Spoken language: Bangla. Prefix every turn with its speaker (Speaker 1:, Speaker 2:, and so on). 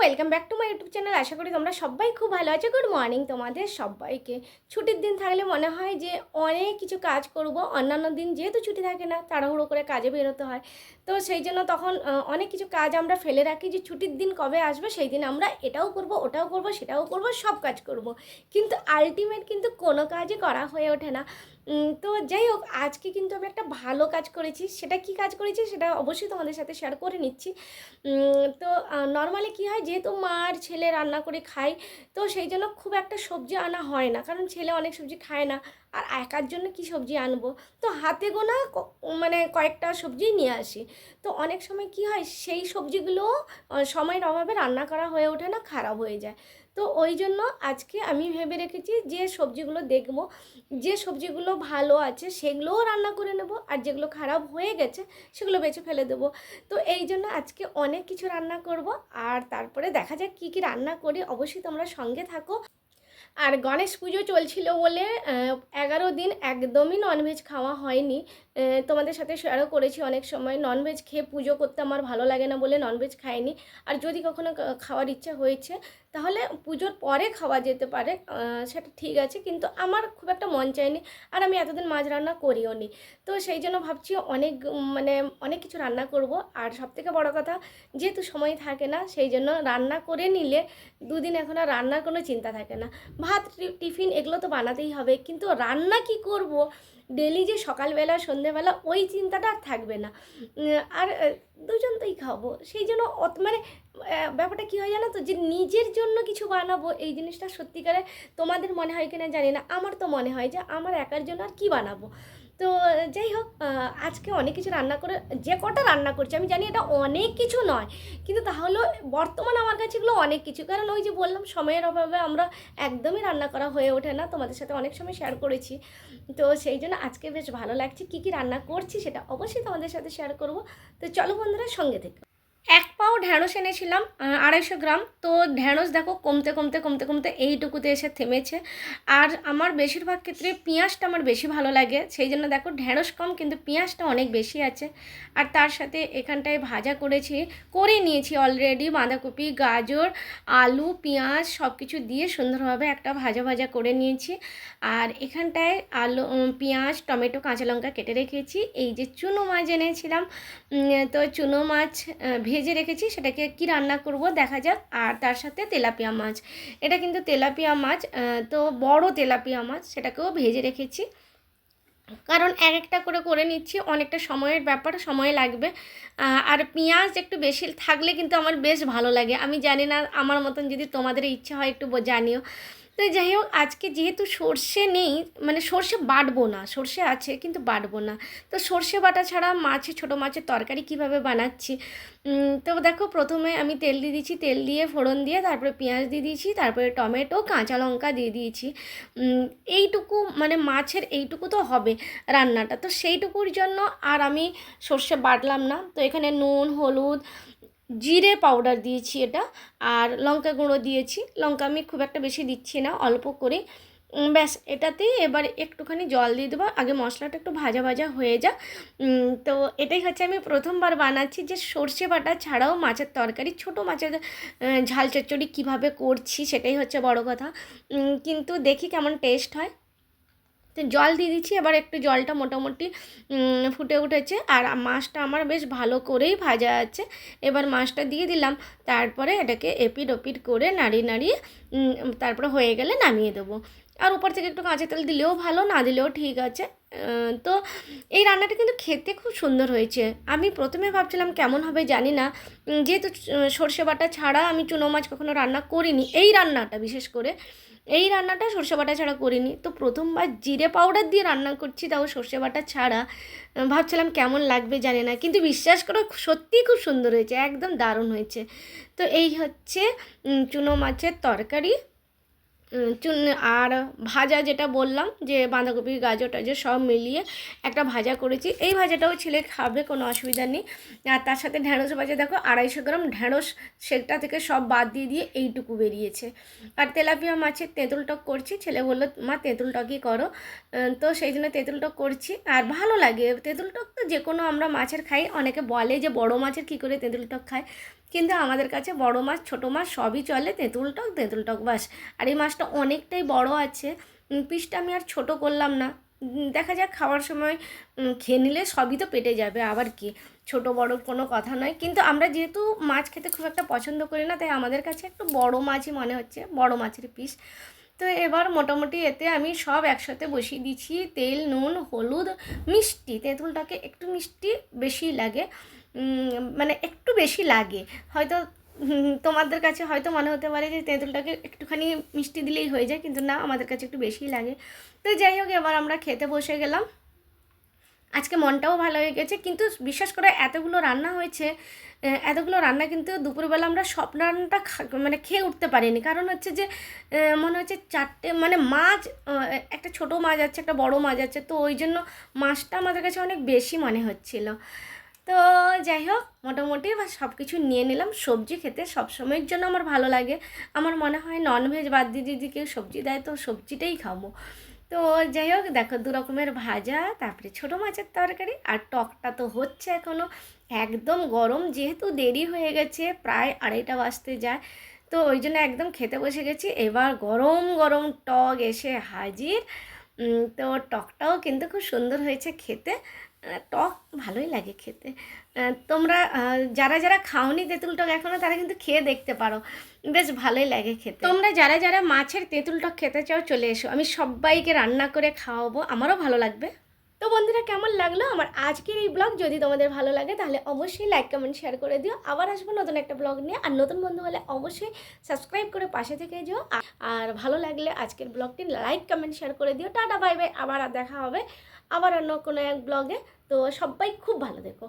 Speaker 1: Welcome back to my YouTube channel আশা করি তোমরা সবাই খুব ভালো আছো। গুড মর্নিং তোমাদের সবাইকে। ছুটির দিন থাকলে মনে হয় যে অনেক কিছু কাজ করব। অন্যান্য দিন যেহেতু ছুটি থাকে না, তাড়াহুড়ো করে কাজে বেরোতে হয়। তো সেই জন্য তখন অনেক কিছু কাজ আমরা ফেলে রাখি যে ছুটির দিন কবে আসবে, সেই দিন আমরা এটাও করব, ওটাও করব, সেটাও করব, সব কাজ করব। কিন্তু আলটিমেট কিন্তু কোনো কাজই করা হয়ে ওঠে না। তো যাই হোক, আজকে কিন্তু আমি একটা ভালো কাজ করেছি। সেটা কি কাজ করেছি সেটা অবশ্যই তোমাদের সাথে শেয়ার করে নিচ্ছি। তো নর্মালি কি হয়, যেহেতু মা আর ছেলে রান্না করে খায়, তো সেই জন্য খুব একটা সবজি আনা হয় না। কারণ ছেলে অনেক সবজি খায় না। আর একার জন্য কি সবজি আনব? তো হাতে গোনা মানে কয়েকটা সবজি নিয়ে আসি। তো অনেক সময় কি হয়, সেই সবজিগুলো সময়ের অভাবে রান্না করা হয়ে ওঠে না, খারাপ হয়ে যায়। তো ওই জন্য আজকে আমি ভেবে রেখেছি যে সবজিগুলো দেখব, যে সবজিগুলো ভালো আছে সেগুলোও রান্না করে নেব, আর যেগুলো খারাপ হয়ে গেছে সেগুলো বেছে ফেলে দেবো। তো এই জন্য আজকে অনেক কিছু রান্না করব, আর তারপরে দেখা যাক কী কী রান্না করি। অবশ্যই তোমরা সঙ্গে থাকো। আর গণেশ পুজো চলছিল বলে এগারো দিন একদমই ননভেজ খাওয়া হয়নি। তোমাদের সাথে শেয়ারও করেছি অনেক সময় ননভেজ খেয়ে পুজো করতে আমার ভালো লাগে না বলে ননভেজ খাইনি। আর যদি কখনো খাওয়ার ইচ্ছা হয়েছে তাহলে পুজোর পরে খাওয়া যেতে পারে সেটা ঠিক আছে, কিন্তু আমার খুব একটা মন চায়নি আর আমি এতদিন মাছ রান্না করিও নি। তো সেই জন্য ভাবছি অনেক মানে অনেক কিছু রান্না করব। আর সবথেকে বড় কথা, যেহেতু সময় থাকে না, সেই জন্য রান্না করে নিলে দুদিন এখন আর রান্নার কোনো চিন্তা থাকে না। ভাত টিফিন এগুলো তো বানাতেই হবে, কিন্তু রান্না কি করব? ডেলি যে সকালবেলা, সন্ধ্যেবেলা ওই চিন্তাটা আর থাকবে না। আর দুজন তোই খাব। সেই জন্য অত- মানে ব্যাপারটা কী হয় জানো তো যে নিজের জন্য কিছু বানাবো, এই জিনিসটা সত্যিকারে তোমাদের মনে হয় কিনা জানি না। আমার তো মনে হয় যে আমার একার জন্য আর কী বানাবো? তো যাই হোক আজকে অনেক কিছু রান্না করে, যে কটা রান্না করছি, আমি জানি এটা অনেক কিছু নয়, কিন্তু তাহলেও বর্তমান আমার কাছে এগুলো অনেক কিছু। কারণ ওই যে বললাম, সময়ের অভাবে আমরা একদমই রান্না করা হয়ে ওঠে না, তোমাদের সাথে অনেক সময় শেয়ার করেছি। তো সেই জন্য আজকে বেশ ভালো লাগছে, কী কী রান্না করছি সেটা অবশ্যই তোমাদের সাথে শেয়ার করব। তো চলো বন্ধুরা, সঙ্গে থেকে। এক পাও ঢ্যাঁড়স এনেছিলাম আড়াইশো গ্রাম। তো ঢ্যাঁড়স দেখো কমতে কমতে কমতে কমতে এইটুকুতে এসে থেমেছে। আর আমার বেশিরভাগ ক্ষেত্রে পেঁয়াজটা আমার বেশি ভালো লাগে। সেই জন্য দেখো ঢ্যাঁড়স কম, কিন্তু পেঁয়াজটা অনেক বেশি আছে। আর তার সাথে এখানটায় ভাজা করেছি, করে নিয়েছি অলরেডি বাঁধাকপি, গাজর, আলু, পেঁয়াজ সব কিছু দিয়ে সুন্দরভাবে একটা ভাজা ভাজা করে নিয়েছি। আর এখানটায় আলু পেঁয়াজ, টমেটো, কাঁচা লঙ্কা কেটে রেখেছি। এই যে চুনো মাছ এনেছিলাম তো চুনো মাছ ভেজে রেখেছি, সেটাকে কি রান্না করব দেখা যাক, আর তার সাথে তেলাপিয়া মাছ। এটা কিন্তু তেলাপিয়া মাছ তো বড় তেলাপিয়া মাছ, সেটাকেও ভেজে রেখেছি। কারণ এক একটা করে করে নিচ্ছি, অনেকটা সময়ের ব্যাপার, সময় লাগবে। আর পেঁয়াজ একটু বেশি থাকলে কিন্তু আমার বেশ ভালো লাগে। আমি জানি না, আমার মতন যদি তোমাদের ইচ্ছা হয় একটু জানিও। তো যাই হোক, আজকে যেহেতু সর্ষে নেই মানে সর্ষে বাটবো না, সর্ষে আছে কিন্তু বাটবো না। তো সর্ষে বাটা ছাড়া মাছে ছোটো মাছের তরকারি কীভাবে বানাচ্ছি? তো দেখো, প্রথমে আমি তেল দিয়ে দিয়েছি, তেল দিয়ে ফোড়ন দিয়ে তারপরে পেঁয়াজ দিয়ে দিয়েছি, তারপরে টমেটো, কাঁচা লঙ্কা দিয়ে দিয়েছি। এইটুকু মানে মাছের এইটুকু তো হবে রান্নাটা। তো সেইটুকুর জন্য আর আমি সর্ষে বাটলাম না। তো এখানে নুন, হলুদ জিরে পাউডার দিয়েছি এটা, আর লঙ্কা গুঁড়ো দিয়েছি। লঙ্কা আমি খুব একটা বেশি দিচ্ছি না, অল্প করে। ব্যাস এটাতেই এবার একটুখানি জল দিয়ে দেবো। আগে মশলাটা একটু ভাজা ভাজা হয়ে যা তো এটাই হচ্ছে আমি প্রথমবার বানাচ্ছি যে সর্ষে বাটা ছাড়াও মাছের তরকারি, ছোট মাছের ঝাল চচ্চড়ি কীভাবে করছি সেটাই হচ্ছে বড় কথা। কিন্তু দেখি কেমন টেস্ট হয়। জল দিয়ে দিচ্ছি, এবার একটু জলটা মোটামুটি ফুটে উঠেছে। আর মাছটা আমার বেশ ভালো করেই ভাজা আছে। এবার মাছটা দিয়ে দিলাম। তারপরে এটাকে এপিট ওপিট করে নাড়িয়ে নাড়িয়ে তারপরে হয়ে গেলে নামিয়ে দেবো। আর উপর থেকে একটু কাঁচা তেল দিলেও ভালো, না দিলেও ঠিক আছে। তো এই রান্নাটা কিন্তু খেতে খুব সুন্দর হয়েছে। আমি প্রথমে ভাবছিলাম কেমন হবে জানি না। যেহেতু সর্ষে বাটা ছাড়া আমি চুনো মাছ কখনো রান্না করিনি, এই রান্নাটা বিশেষ করে। এই রান্নাটা সর্ষে বাটা ছাড়া করিনি। তো প্রথমবার জিরে পাউডার দিয়ে রান্না করছি, তাও সর্ষে বাটা ছাড়া। ভাবছিলাম কেমন লাগবে জানি না, কিন্তু বিশ্বাস করো সত্যিই খুব সুন্দর হয়েছে, একদম দারুণ হয়েছে। তো এই হচ্ছে চুনো মাছের তরকারি। চুন, আর ভাজা যেটা বললাম, যে বাঁধাকপি, গাজর, টাজর সব মিলিয়ে একটা ভাজা করেছি। এই ভাজাটাও ছেলে খাবে, কোনো অসুবিধা নেই। আর তার সাথে ঢ্যাঁড়স ভাজা, দেখো আড়াইশো গ্রাম ঢ্যাঁড়স সেটা থেকে সব বাদ দিয়ে দিয়ে এইটুকু বেরিয়েছে। আর তেলাপিয়া মাছের তেঁতুল টক করছি, ছেলে বলল, মা, তেঁতুল টকই করো। তো সেই জন্য তেঁতুল টক করছি। আর ভালো লাগে, তেঁতুল টক তো যে কোনো আমরা মাছের খাই, অনেকে বলে যে বড় মাছের কী করে তেঁতুল টক খায়? কিন্তু আমাদের কাছে বড় মাছ, ছোট মাছ সবই চলে, তেঁতুল টক তেঁতুল টক বাস। আর এই মাছটা অনেকটাই বড় আছে। পিসটা আমি আর ছোট করলাম না। দেখা যাক খাওয়ার সময় খেয়ে নিলে সবই তো পেটে যাবে, আবার কি? ছোট, বড় কোনো কথা নয়। কিন্তু আমরা যেহেতু মাছ খেতে খুব একটা পছন্দ করি না, তাই আমাদের কাছে একটু বড় মাছই মনে হচ্ছে, বড় মাছের পিস। তো এবার মোটামুটি এতে আমি সব একসাথে বসিয়ে দিচ্ছি। তেল, নুন, হলুদ, মিষ্টি। তেঁতুলটাকে একটু মিষ্টি বেশি লাগে। মানে একটু বেশি লাগে। হয়তো তোমাদের কাছে হয়তো মনে হতে পারে যে তেঁতুলটাকে একটুখানি মিষ্টি দিলেই হয়ে যায়, কিন্তু না, আমাদের কাছে একটু বেশিই লাগে। তো যাই হোক, এবার আমরা খেতে বসে গেলাম। আজকে মনটাও ভালো হয়ে গেছে। কিন্তু বিশ্বাস করে, এতগুলো রান্না হয়েছে এতগুলো রান্না কিন্তু দুপুরবেলা আমরা সব রান্নাটা মানে খেয়ে উঠতে পারিনি। কারণ হচ্ছে যে মনে হচ্ছে চারটে মানে মাছ একটা ছোট মাছ আছে, একটা বড় মাছ আছে, তো ওই জন্য মাছটা আমাদের কাছে অনেক বেশি মনে হচ্ছিল। তো যাই হোক, মোটামুটি সব কিছু নিয়ে নিলাম। সবজি খেতে সবসময়ের জন্য আমার ভালো লাগে। আমার মনে হয় ননভেজ বাদ দিয়ে যদি কেউ সবজি দেয়, তো সবজিটাই খাব। তো যাই হোক দেখো দু রকমের ভাজা, তারপরে ছোট মাছের তরকারি আর টকটা তো হচ্ছে এখনও একদম গরম, যেহেতু দেরি হয়ে গেছে, প্রায় আড়াইটা বাজতে যায়। তো ওই জন্য একদম খেতে বসে গেছি। এবার গরম গরম টক এসে হাজির। তো টকটাও কিন্তু খুব সুন্দর হয়েছে খেতে। টক ভালোই লাগে খেতে। তোমরা যারা যারা খাওনি তেঁতুল টক এখনও তারা কিন্তু খেয়ে দেখতে পারো। বেশ ভালোই লাগে খেতে। তোমরা যারা যারা মাছের তেঁতুল টক খেতে চাও, চলে এসো। আমি সবাইকে রান্না করে খাওয়াবো। আমারও ভালো লাগবে। তো বন্ধুরা, কেমন লাগল? আমার আজকের এই ব্লগ যদি তোমাদের ভালো লাগে, তাহলে অবশ্যই লাইক কমেন্ট শেয়ার করে দিও। আবার আসব নতুন একটা ব্লগ নিয়ে। আর নতুন বন্ধু হলে অবশ্যই সাবস্ক্রাইব করে পাশে থেকে যেও। আর- ভালো লাগলে আজকের ব্লগটি লাইক কমেন্ট শেয়ার করে দিও। টাটা বাই বাই আবার দেখা হবে আবার অন্য কোনো এক ব্লগে তো সবাই খুব ভালো দেখো